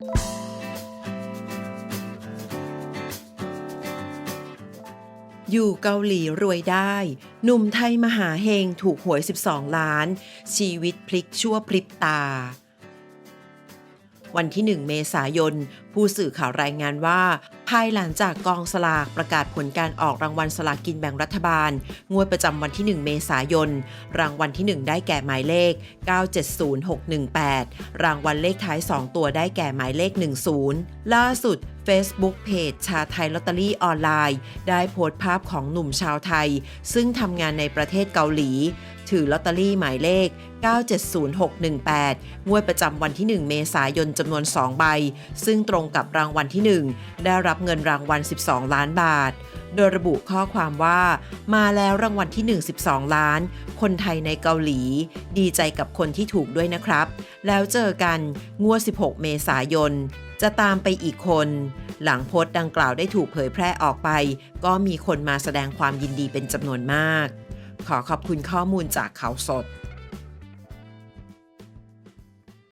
อยู่เกาหลีรวยได้ หนุ่มไทยมหาเฮงถูกหวย 12 ล้าน ชีวิตพลิกชั่วพริบตา วันที่ 1 เมษายน ผู้สื่อข่าวรายงานว่า ภายหลังจากกองสลากประกาศผลการออกรางวัลสลากกินแบ่งรัฐบาล งวดประจำวันที่ 1 เมษายน รางวัลที่ 1 ได้แก่หมายเลข 970618 รางวัลเลขท้าย 2 ตัวได้แก่หมายเลข 10 ล่าสุด Facebook เพจชาไทยลอตเตอรี่ออนไลน์ ได้โพสต์ภาพของหนุ่มชาวไทย ซึ่งทำงานในประเทศเกาหลี ถือลอตเตอรี่หมายเลข 970618 งวดประจำวันที่ 1 เมษายนจำนวน 2 ใบ ซึ่งตรงกับรางวัลที่ 1 ได้รับเงินรางวัล 12 ล้านบาท โดยระบุข้อความว่า มาแล้วรางวัลที่ 1 12 ล้าน คนไทยในเกาหลี ดีใจกับคนที่ถูกด้วยนะครับ แล้วเจอกันงวด 16 เมษายน จะตามไปอีกคน หลังโพสต์ดังกล่าวได้ถูกเผยแพร่ออกไป ก็มีคนมาแสดงความยินดีเป็นจำนวนมาก ขอขอบคุณข้อมูลจากข่าวสด